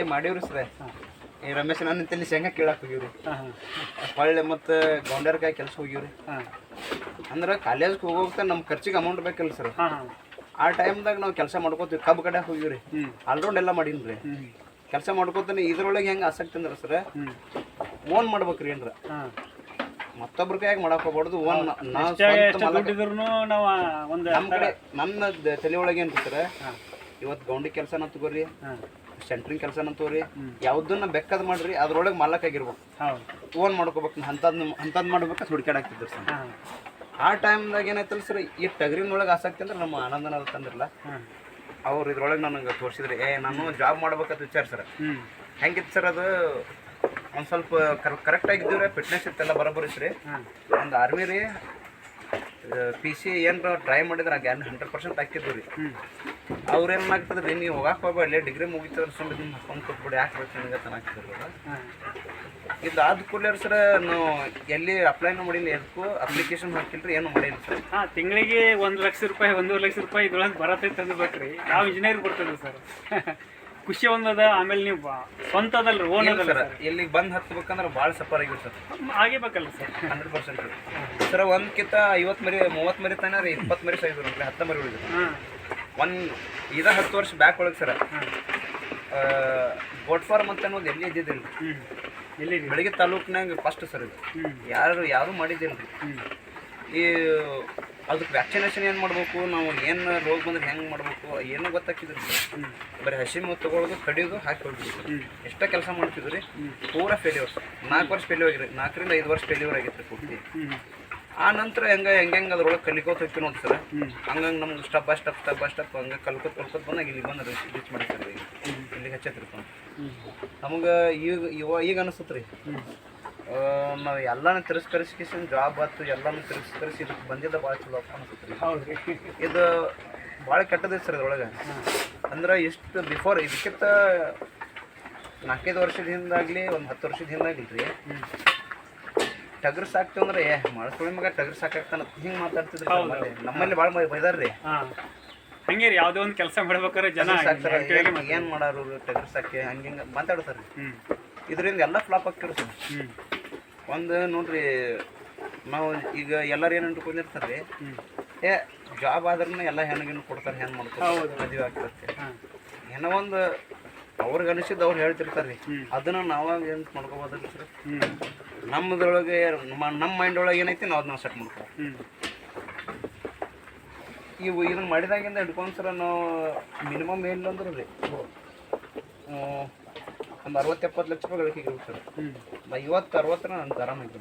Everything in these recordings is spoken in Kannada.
ಏ ಮಾಡಿವ್ರಿ ಸರ್. ಈ ರಮೇಶ್ ನನ್ನ ತಲೆ ಶೇಂಗಾ ಕೇಳಕ್ಕೆ ಹೋಗಿವ್ರಿ. ಹೊಳ್ಳಿ ಮತ್ತು ಗೌಂಡರ್ಕಾಯಿ ಕೆಲಸ ಹೋಗಿವ್ರಿ. ಅಂದ್ರೆ ಕಾಲೇಜ್ಗೆ ಹೋಗೋಕೆ ನಮ್ಮ ಖರ್ಚಿಗೆ ಅಮೌಂಟ್ ಬೇಕಲ್ಲ ಸರ್. ಆ ಟೈಮ್ದಾಗ ನಾವು ಕೆಲಸ ಮಾಡ್ಕೋತೀವಿ ಕಬ್ಬು ಕಡೆ ಹೋಗಿವ್ರಿ. ಆಲ್ರೌಂಡ್ ಎಲ್ಲ ಮಾಡೀನಿ ರೀ ಕೆಲಸ ಮಾಡ್ಕೋತಾನೆ ಇದ್ರೊಳಗೆ ಹೆಂಗೆ ಆಸಕ್ತಿ ಅಂದ್ರೆ ಸರ್ ಓನ್ ಮಾಡ್ಬೇಕ್ರಿ ಏನ್ರ ಮತ್ತೊಬ್ರ ಕೈಯಾಗ ಮಾಡಕ್ ಹೋಗ್ಬಾರ್ದು ಓನ್ ನಮ್ಮ ಕಡೆ ನನ್ನ ತಲೆ ಒಳಗೆ ಏನ್ ಸರ್ ಇವತ್ತು ಗೌಂಡಿ ಕೆಲಸ ತಗೋರಿ ಹಾಂ. ಸೆಂಟ್ರಿಂಗ್ ಕೆಲಸನ ತೋರಿ. ಯಾವ್ದನ್ನ ಬೆಕ್ಕದ್ ಮಾಡ್ರಿ ಅದ್ರೊಳಗೆ ಮಾಲಕ್ ಆಗಿರ್ಬೇಕು. ಓನ್ ಮಾಡ್ಕೋಬೇಕು ಅಂತದ್ ಅಂತದ್ ಮಾಡ್ಬೇಕು ಹುಡುಕಾಡಾಕ್ತಿದ್ರು ಸರ್. ಆ ಟೈಮ್ದಾಗ ಏನಾಯ್ತಲ್ಲ ಸರ್ ಈ ಟಗರಿನೊಳಗೆ ಆಸಕ್ತಿ ಅಂದ್ರೆ ನಮ್ಮ ಆನಂದನ ತಂದ್ರಲ್ಲ ಅವ್ರು ಇದ್ರೊಳಗೆ ನನಗೆ ತೋರಿಸಿದ್ರಿ ಏ ನಾನು ಜಾಬ್ ಮಾಡ್ಬೇಕಂತ ವಿಚಾರ ಸರ್. ಹೆಂಗಿತ್ತು ಸರ್ ಅದು? ಒಂದು ಸ್ವಲ್ಪ ಕರೆಕ್ಟ್ ಆಗಿದ್ದೀವ್ರಿ ಫಿಟ್ನೆಸ್ ಇತ್ತೆಲ್ಲ ಬರೋಬ್ಬರಿ ರೀ. ಒಂದು ಆರ್ಮಿ ರೀ ಪಿ ಸಿ ಏನಾರ ಟ್ರೈ ಮಾಡಿದ್ರೆ ಗ್ಯಾನ್ ಹಂಡ್ರೆಡ್ ಪರ್ಸೆಂಟ್ ಆಗ್ತಿದ್ವಿ ರೀ. ಅವ್ರು ಏನು ಆಗ್ತದೆ ರೀ ನೀವು ಹೋಗಕ್ಕೆ ಹೋಗ್ಬೇಡಿ ಡಿಗ್ರಿ ಮುಗಿತದ್ರೆ ಸುಮ್ಮನೆ ನಿಮ್ಮ ಹಾಕೊಂಡು ಕೊಟ್ಬಿಡಿ ಯಾಕೆ ಬೇಕು ನನಗೆ ತನಾಗ್ತದೆ ಹಾಂ ಇದು ಆದ ಕೂಡಲೇ ಸರ್ ನಾವು ಎಲ್ಲಿ ಅಪ್ಲೈನೂ ಮಾಡಿಲ್ಲ ಎದಕ್ಕೂ ಅಪ್ಲಿಕೇಶನ್ ಹಾಕಿಲ್ರಿ ಏನು ಮಾಡಿಲ್ಲ ಸರ್. ಹಾಂ ತಿಂಗಳಿಗೆ ಒಂದು ಲಕ್ಷ ರೂಪಾಯಿ ಒಂದೂವರೆ ಲಕ್ಷ ರೂಪಾಯಿ ಇದ್ರೊಳಗೆ ತಂದು ಬೇಕ್ರಿ ಯಾವ ಇಂಜಿನಿಯರ್ ಬರ್ತದೆ ಸರ್. ಖುಷಿ ಒಂದದ ಆಮೇಲೆ ನೀವು ಸ್ವಂತ ಅದಲ್ಲ ಓನ್ ಅದಲ್ಲ ಸರ್ ಇಲ್ಲಿಗೆ ಬಂದು ಹತ್ಬೇಕಂದ್ರೆ ಭಾಳ ಸಫರ್ ಆಗಿದೆ ಸರ್. ಆಗೇ ಆಗೇಬೇಕಲ್ಲ ಸರ್. Hundred percent. ಸರ್ ಒಂದ್ಕಿಂತ ಐವತ್ತು ಮರಿ ಮೂವತ್ತು ಮರಿ ತಾನೇ ರೀ ಇಪ್ಪತ್ತು ಮರಿ ಸೈಜ್ ರೀ ಹತ್ತು ಮರಿ ಉಳಿದ್ರು ಹಾಂ. ಒಂದು ಇದ ಹತ್ತು ವರ್ಷ ಬ್ಯಾಕ್ ಒಳಗೆ ಸರ್ ಬೋಟ್ ಗೋಟ್ ಫಾರ್ಮ್ ಅಂತ ಅನ್ನೋದು ಎಲ್ಲಿ ಇದ್ದಿದ್ದಿಲ್ಲ. ಎಲ್ಲಿದೆ ಬೆಳಗ್ಗೆ ತಾಲೂಕ್ನಾಗ ಫಸ್ಟ್ ಸರ್ ಇದು. ಯಾರು ಯಾರು ಮಾಡಿದ್ದಿಲ್ಲ ಈ ಅದಕ್ಕೆ ವ್ಯಾಕ್ಸಿನೇಷನ್ ಏನು ಮಾಡಬೇಕು ನಾವು ಏನು ರೋಗ ಬಂದ್ರೆ ಹೆಂಗೆ ಮಾಡಬೇಕು ಏನೂ ಗೊತ್ತಾಗ್ತಿದ್ರು ಬರೀ ಹಸಿ ಮತ್ತು ತಗೊಳ್ಳೋದು ಕಡಿಯೋದು ಹಾಕಿ ಹ್ಞೂ ಎಷ್ಟೇ ಕೆಲಸ ಮಾಡ್ತಿದ್ರಿ ಪೂರಾ ಫೇಲ್ಯೂರ್ ನಾಲ್ಕು ವರ್ಷ ಫೇಲ್ಯೂರ್ ಆಗಿರಿ ನಾಲ್ಕರಿಂದ ಐದು ವರ್ಷ ಫೇಲ್ಯೂರ್ ಆಗಿತ್ತು ಪೂರ್ತಿ. ಆ ನಂತರ ಹೆಂಗೆ ಹೆಂಗೆ ಹೆಂಗೆ ಅದ್ರೊಳಗೆ ಕಲಿಕೋತ ಹೋಗ್ತೀವಿ ನೋಡಿ ಸರ್. ಹಂಗಂಗೆ ನಮ್ಗೆ step by step step by step ಹಂಗೆ ಕಲ್ಕೋತ ಕಲ್ಕೋತ ಬಂದಾಗ ಇಲ್ಲಿ ಬಂದು ರೀಚ್ ಮಾಡ್ತಾರೆ ಈಗ. ಇಲ್ಲಿಗೆ ಹಚ್ಚತ್ತಿರ್ತಾನೆ ನಮಗೆ ಈಗ ಇವ ಈಗ ಅನಿಸುತ್ತೆ ರೀ ನಾವು ಎಲ್ಲಾನು ತಿರಸ್ಕರಿಸ್ಕೇಶನ್ ಜಾಬ್ ಆಯ್ತು ಎಲ್ಲಾನು ತಿರಸ್ಕರಿಸಿ ಇದಕ್ಕೆ ಬಂದಿದ್ದ ಭಾಳ ಚಲೋ ಅನಿಸುತ್ತೆ ರೀ ಇದು ಭಾಳ ಕೆಟ್ಟದೈತೆ ಸರ್ ಇದ್ರೊಳಗೆ. ಅಂದ್ರೆ ಇಷ್ಟು ಬಿಫೋರ್ ಇದಕ್ಕಿಂತ ನಾಲ್ಕೈದು ವರ್ಷದ ಹಿಂದಾಗಲಿ ಒಂದು ಹತ್ತು ವರ್ಷದ ಹಿಂದಾಗಲಿ ರೀ. ಟಗರ್ ಸಾಕ್ತೇವೆ ಅಂದ್ರೆ ಏ ಮಾಡ್ಕೊಳ್ಳಿ ಮಗ ಟಗರ್ ಸಾಕಾಗ್ತಾನ ಹಿಂಗೆ ಮಾತಾಡ್ತಿದ್ರೆ. ನಮ್ಮಲ್ಲಿ ನಮ್ಮಲ್ಲಿ ಭಾಳ ಬೈದಾರ್ರಿ ರೀ. ಹಂಗೆ ರೀ ಯಾವುದೇ ಒಂದು ಕೆಲಸ ಮಾಡ್ಬೇಕಾದ್ರೆ ಜನ ಸಾಕ್ತಾರ ಏನು ಮಾಡಾರು ಟಗರ್ ಸಾಕಿ ಹಂಗೆ ಹಿಂಗೆ ಮಾತಾಡ್ತಾರೆ ಇದರಿಂದ ಎಲ್ಲ ಫ್ಲಾಪ್ ಆಗ್ತಿರು ಸರ್. ಒಂದು ನೋಡ್ರಿ ನಾವು ಈಗ ಎಲ್ಲರೂ ಏನು ಅನ್ಕೊಂಡಿರ್ತಾರೆ ರೀ ಏ ಜಾಬ್ ಆದ್ರೂ ಎಲ್ಲ ಹೆಣ್ಣಿಗೆ ಕೊಡ್ತಾರೆ ಹೆಣ್ಣು ಮಾಡ್ತಾರೆ ಹೌದು. ಮದುವೆ ಆಗ್ತದೆ ಹಾಂ. ಏನೋ ಒಂದು ಅವ್ರಿಗೆ ಅನಿಸಿದ್ದು ಅವ್ರು ಹೇಳ್ತಿರ್ತಾರೆ. ಅದನ್ನ ನಾವಾಗ ಏನು ಮಾಡ್ಕೋಬೋದಲ್ಲ ಸರ್? ನಮ್ಮದ್ರೊಳಗೆ ನಮ್ಮ ಮೈಂಡ್ ಒಳಗೆ ಏನೈತಿ ನಾವು ಅದನ್ನ ಸೆಟ್ ಮಾಡ್ಕೋ ಇವು ಇದನ್ನ ಮಾಡಿದಾಗಿಂದ ಹಿಡ್ಕೊಂಡು ಸರ ನಾವು ಮಿನಿಮಮ್ ಏನಿಲ್ಲ ಅಂದ್ರೆ ರೀ. ಒಂದು ಅರವತ್ತು ಎಪ್ಪತ್ತು ಲಕ್ಷ ರೂಪಾಯಿ ಗಳಿಕೆ ಸರ್ ಐವತ್ತು ಅರವತ್ತರ ನಾನು ಆರಾಮಾಗಿ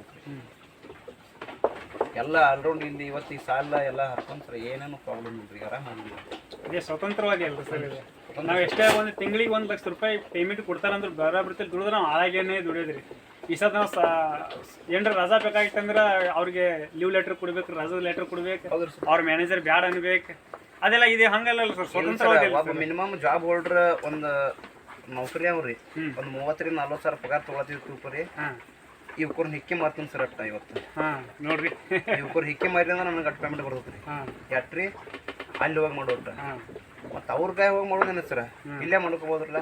ಎಲ್ಲ ಆಲ್ರೌಂಡ್ ಇಲ್ಲಿ ಇವತ್ತು ಈ ಸಾಲ ಎಲ್ಲ ಹರ್ಕೊಂತಾರೆ ಏನೇನು ಪ್ರಾಬ್ಲಮ್ ಇಲ್ರಿ? ಆರಾಮಾಗಿ ಇದೆ ಸ್ವತಂತ್ರವಾಗಿ ಅಲ್ಲ ಸರ್ ಇದು. ನಾವು ಎಷ್ಟೇ ಒಂದು ತಿಂಗಳಿಗೆ ಒಂದು ಲಕ್ಷ ರೂಪಾಯಿ ಪೇಮೆಂಟ್ ಕೊಡ್ತಾರಂದ್ರೆ ಬರಾಬರ್ತಿ ದುಡಿದ್ರೆ ನಾವು ಹಾಳಾಗೇನೆ ದುಡಿಯೋದ್ರಿ. ಈ ಸತ ನಾವು ಸಾ ಏನ್ರ ರಜಾ ಬೇಕಾಗಿತ್ತಂದ್ರೆ ಅವ್ರಿಗೆ ಲೀವ್ ಲೆಟರ್ ಕೊಡ್ಬೇಕು ರಜದ ಲೆಟರ್ ಕೊಡ್ಬೇಕು ಹೌದ್ರಿ ಸರ್. ಅವ್ರ ಮ್ಯಾನೇಜರ್ ಬ್ಯಾಡ ಅನ್ಬೇಕು. ಅದೆಲ್ಲ ಇದೆ ಹಂಗಲ್ಲ ಸರ್ ಸ್ವತಂತ್ರವಾಗಿ ಒಬ್ಬ ಮಿನಿಮಮ್ ಜಾಬ್ ಹೋಲ್ಡರ್ ಒಂದು ನೌಕರಿ ಅವ್ರಿ. ಹ್ಮ್. ಒಂದು ಮೂವತ್ತರಿಂದ ನಲ್ವತ್ತು ಸಾವಿರ ಪಗಾರ ತೊಗೊಳತೀವಿ ತಿಳ್ಕೊರಿ ಹಾಂ. ಇವ್ಕರ್ ಹಿಕ್ಕಿ ಮಾರ್ತೀನಿ ಸರ್ ಅಟ್ಟ ಇವತ್ತು. ಹಾಂ ನೋಡ್ರಿ. ಇವ್ಕರ್ ಹಿಕ್ಕಿ ಮಾರಿ ಅಂದ್ರೆ ನನಗೆ ಅಟ್ ಪೇಮೆಂಟ್ ಬರ್ತೈತೆ ರೀ. ಹಾಂ. ಎಟ್ರಿ ಅಲ್ಲಿ ಹೋಗಿ ಮಾಡೋಟ ಹಾಂ. ಮತ್ತೆ ಅವ್ರ ಕೈ ಹೋಗಿ ಮಾಡೋದೇನ ಸರ್? ಇಲ್ಲೇ ಮಾಡ್ಕೋಬೋದ್ರಲ್ಲ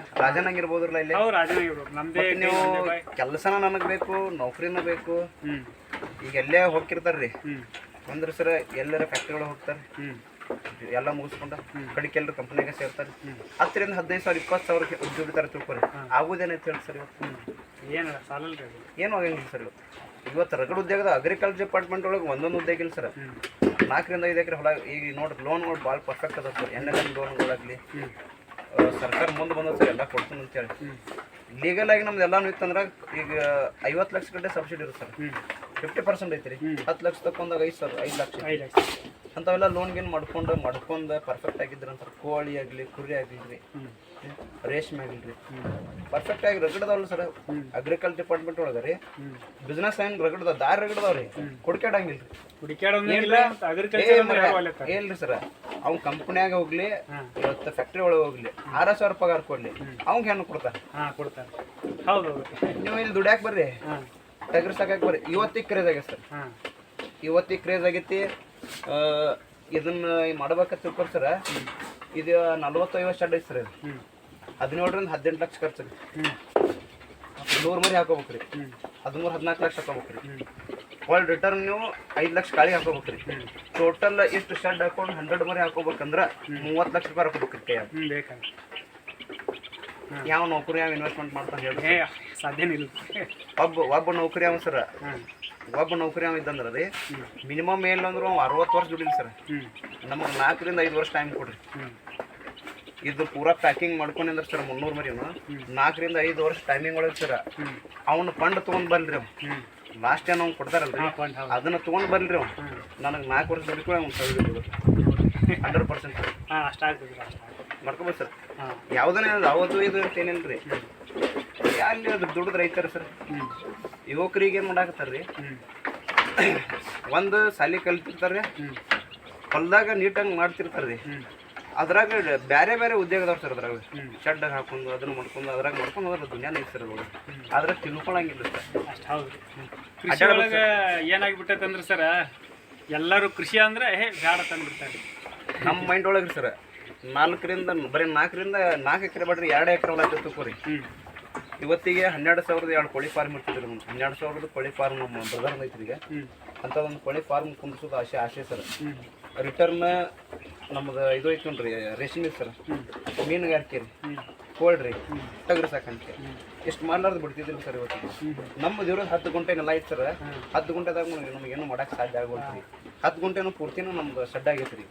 ಇಲ್ಲೇ? ರಾಜನಾಗಿರ್ಬೇಕು ನಮ್ದೇ ಮತ್ತೆ ನೀವು ಕೆಲಸನ ನನಗೆ ಬೇಕು ನೌಕರಿನ ಬೇಕು. ಈಗ ಎಲ್ಲೇ ರೀ ಅಂದ್ರೆ ಸರ್ ಎಲ್ಲರ ಫ್ಯಾಕ್ಟ್ರಿಗಳು ಹೋಗ್ತಾರೆ. ಹ್ಞೂ ಎಲ್ಲ ಮುಗಿಸ್ಕೊಂಡು ಕಡಿಕೆ ಎಲ್ಲರೂ ಕಂಪ್ನಿಗೆ ಸೇರ್ತಾರೆ. ಹತ್ತರಿಂದ ಹದಿನೈದು ಸಾವಿರ ಇಪ್ಪತ್ತು ಸಾವಿರ ದುಡಿತಾರೆ ತಿಳ್ಕೊರಿ. ಆಗುದೇನೈತೆ ಹೇಳಿ ಸರ್ ಇವತ್ತು. ಏನು ಸಾಲಲ್ರಿ ಅದು? ಏನು ಆಗಂಗಿಲ್ಲ ಸರ್ ಇವತ್ತು. ಇವತ್ತು ರಗಡ್ ಉದ್ಯೋಗದ ಅಗ್ರಿಕಲ್ಚರ್ ಡಿಪಾರ್ಟ್ಮೆಂಟ್ ಒಳಗೆ ಒಂದೊಂದು ಉದ್ಯೋಗ ಇಲ್ಲ ಸರ್. ನಾಲ್ಕರಿಂದ ಐದು ಎಕರೆ ಹೊಲ ಈಗ ಲೋನ್ ಲೋನ್ಗಳು ಭಾಳ ಪರ್ಫೆಕ್ಟ್ ಅದ ಸರ್. ಎನ್ ಎಲ್ ಎಂ ಲೋನ್ಗಳಾಗಲಿ ಸರ್ಕಾರ ಮುಂದೆ ಬಂದದ ಸರ್ ಎಲ್ಲ ಕೊಡ್ತೀನಿ ಅಂತೇಳಿ ಲೀಗಲ್ ಆಗಿ ನಮ್ದು ಎಲ್ಲಾನು ಇತ್ತಂದ್ರೆ ಈಗ ಐವತ್ತು ಲಕ್ಷ ಗಂಟೆ ಸಬ್ಸಿಡಿ ಇರುತ್ತೆ ಸರ್. ಫಿಫ್ಟಿ ಪರ್ಸೆಂಟ್ ಐತ್ರಿ. ಹತ್ತು ಲಕ್ಷ ತಕೊಂಡಾಗ ಐದು ಸಾವಿರ ಐದು ಲಕ್ಷ. ಐದು ಲಕ್ಷ. ಅಂಥವೆಲ್ಲ ಲೋನ್ ಗೇನ್ ಮಾಡ್ಕೊಂಡು ಮಾಡ್ಕೊಂಡು ಪರ್ಫೆಕ್ಟ್ ಆಗಿದ್ರೆ ಅಂತ ಕೋಳಿ ಆಗಲಿ ಕುರಿ ಆಗಲಿ ರೀ ರೇಷ್ಮೆ ಆಗಲಿ. ರೀ ಪರ್ಫೆಕ್ಟ್ ಆಗಿ ರಗಡದವಲ್ಲ ಸರ್ ಅಗ್ರಿಕಲ್ಚರ್ ಡಿಪಾರ್ಟ್ಮೆಂಟ್ ಒಳಗೆ ರೀ. ಬಿಸ್ನೆಸ್ ಏನು ರಗಡದ ದಾರಿ ರಗಡದವ ರೀ. ಹುಡ್ಕ್ಯಾಡಂಗಿಲ್ಲ ಏನ್ರಿ? ಸರ್? ಅವ್ನ ಕಂಪ್ನ್ಯಾಗ ಹೋಗ್ಲಿ ಇವತ್ತು ಫ್ಯಾಕ್ಟ್ರಿ ಒಳಗೆ ಹೋಗ್ಲಿ ಆರ ಸಾವಿರ ಪಗಾರ ಕೊಡ್ಲಿ ಅವ್ಗೆ ಹೆಣ್ಣು ಕೊಡ್ತಾರೆ? ನೀವು ಇಲ್ಲಿ ದುಡ್ಯಾಕ್ ಬರ್ರಿ. ಟಗರ್ ಸಾಕಾಕ್ ಬರ್ರಿ. ಇವತ್ತಿಗೆ ಕ್ರೇಜ್ ಸರ್. ಹಾಂ. ಇವತ್ತಿಗೆ ಕ್ರೇಜ್ ಆಗೈತಿ. ಇದನ್ನ ಮಾಡ್ಬೇಕಂತ ತಿಳ್ಕೊರಿ ಸರ್ ಇದು ನಲ್ವತ್ತು ಐವತ್ತು ಶೆಡ್ ಐತಿ ಸರ್ ಇದು. ಹದಿನೇಳರಿಂದ ಹದಿನೆಂಟು ಲಕ್ಷ ಖರ್ಚು ನೂರು ಮರಿ ಹಾಕೋಬೇಕ್ರಿ. ಹದಿಮೂರು, ಹದಿನಾಲ್ಕು ಲಕ್ಷ ಹಾಕೋಬೇಕ್ರಿ. ಒಳ್ಳೆ ರಿಟರ್ನ್ ನೀವು ಐದು ಲಕ್ಷ ಕಾಳಿ ಹಾಕೋಬೇಕ್ರಿ. ಟೋಟಲ್ ಇಷ್ಟು ಶೆಡ್ ಹಾಕೊಂಡು ಹಂಡ್ರೆಡ್ ಮರಿ ಹಾಕೋಬೇಕಂದ್ರ ಮೂವತ್ತು ಲಕ್ಷ ರೂಪಾಯಿ ಹಾಕೋಬೇಕ್ರಿ ಕೈ ಯಾವ ನೌಕರಿ ಯಾವ ಇನ್ವೆಸ್ಟ್ಮೆಂಟ್ ಮಾಡ್ತಾನೆ ಹೇಳಿ ಏ ಸಾಧ್ಯನೇ ಇಲ್ಲ ಒಬ್ಬ ಒಬ್ಬ ನೌಕರಿ ಅವ ಸರ್. ಒಬ್ಬ ನೌಕರಿ ಅವ ಇದ್ದಂದ್ರೆ ರೀ ಮಿನಿಮಮ್ ಏನಿಲ್ಲ ಅವ ಅರವತ್ತು ವರ್ಷ ದುಡಿಲಿ ಸರ್. ನಮಗೆ ನಾಲ್ಕರಿಂದ ಐದು ವರ್ಷ ಟೈಮ್ ಕೊಡ್ರಿ. ಇದು ಪೂರಾ ಪ್ಯಾಕಿಂಗ್ ಮಾಡ್ಕೊಂಡಿಂದ್ರೆ ಸರ್ ಮುನ್ನೂರು ಮರಿನು ನಾಲ್ಕರಿಂದ ಐದು ವರ್ಷ ಟೈಮಿಂಗ್ ಒಳಗೆ ಸರ್. ಅವನು ಫಂಡ್ ತೊಗೊಂಡು ಬರ್ಲಿ ಅವ್. ಲಾಸ್ಟ್ ಏನು ಅವ್ನು ಕೊಡ್ತಾರಲ್ಲ ಅದನ್ನು ತೊಗೊಂಡು ಹೌದು. ಅದನ್ನ ತೊಗೊಂಡ್ ಬರ್ಲಿ ಅವ್. ಹ್ಞೂ ನನಗೆ ನಾಲ್ಕು ವರ್ಷ ದುಡ್ಕೊಳ್ಳಿ ಅವ್ನು ಸಾವಿರ ಹಂಡ್ರೆಡ್ ಪರ್ಸೆಂಟ್. ಹಾಂ ಅಷ್ಟಾಗ್ತದೆ ಅಷ್ಟು ಮಾಡ್ಕೋಬೋದು ಸರ್. ಹಾಂ. ಯಾವುದನ್ನೇ ಯಾವುದು ಇದು ಅಂತ ಏನಿಲ್ಲ ರೀ ಅಲ್ಲಿ ಅದು ದುಡ್ದು ರೈತರ ಸರ್. ಯುವಕರಿಗೆ ಏನು ಮಾಡಾಕತ್ತಾರ ರೀ ಒಂದು ಸಾಲಿ ಕಲ್ತಿರ್ತಾರೆ ಹೊಲ್ದಾಗ ನೀಟಾಗಿ ಮಾಡ್ತಿರ್ತಾರೆ ರೀ ಅದ್ರಾಗ ಬೇರೆ ಬೇರೆ ಉದ್ಯೋಗ ಅದಾವ ಸರ್ ಅದ್ರಾಗ. ಹ್ಮ್. ಶೆಡ್ ಹಾಕೊಂಡು ಅದನ್ನ ಮಾಡ್ಕೊಂಡು ಅದ್ರಾಗ ಮಾಡ್ಕೊಂಡು ಅದ್ರ ಸರ್ ಅದ್ರೊಳಗೆ ಅದ್ರಾಗ ತಿಳ್ಕೊಳಂಗಿಲ್ಲ ಸರ್. ಅಷ್ಟು ಹೌದು ಏನಾಗ್ಬಿಟ್ಟೈತೆ ಅಂದ್ರೆ ಸರ್ ಎಲ್ಲರೂ ಕೃಷಿ ಅಂದ್ರೆ ಹೇ ಬ್ಯಾಡ ತಂದ್ಬಿಡ್ತಾರೆ. ನಮ್ಮ ಮೈಂಡ್ ಒಳಗೆ ಸರ್ ನಾಲ್ಕರಿಂದ ಬರೀ ನಾಲ್ಕರಿಂದ ನಾಲ್ಕು ಎಕರೆ ಬಡ್ರಿ ಎರಡು ಎಕರೆ ಹೊಲ ತಗೋರಿ ಹ್ಞೂ ಇವತ್ತಿಗೆ ಹನ್ನೆರಡು ಸಾವಿರದ ಎರಡು ಕೋಳಿ ಫಾರ್ಮ್ ಇರ್ತಿದ್ರಿ ನಮ್ಗೆ ಹನ್ನೆರಡು ಸಾವಿರದ ಕೋಳಿ ಫಾರ್ಮ್ ನಮ್ಮ ಬ್ರದರ್ ಐತ್ರಿ ಈಗ. ಅಂಥದ್ದೊಂದು ಕೋಳಿ ಫಾರ್ಮ್ ಕುಂದಿಸೋದು ಆಸೆ ಆಸೆ ಸರ್ ರಿಟರ್ನ್ ನಮ್ದು ಇದು ಐತೆ ನೋಡ್ರಿ ರೇಷ್ಮೆ ಸರ್ ಮೀನುಗಾರಿಕೆ ರೀ ಕೋಳ್ರಿ. ಟಗ್ರ ಸಾಕಾಣಿಕೆ ಎಷ್ಟು ಮಾಡ್ಲಾರ್ದು ಬಿಡ್ತಿದ್ರಿ ಸರ್ ಇವತ್ತು. ನಮ್ಮ ದೇವ್ರದ್ದು ಹತ್ತು ಗಂಟೆ ನೆಲ ಐತೆ ಸರ್ ಹತ್ತು ಗಂಟೆದಾಗ ನಮಗೇನು ಮಾಡೋಕ್ಕೆ ಸಾಧ್ಯ ಆಗೋಲ್ರಿ. ಹತ್ತು ಗಂಟೆನೂ ಪೂರ್ತಿನೂ ನಮ್ದು ಶೆಡ್ ಆಗೈತೆ ರೀ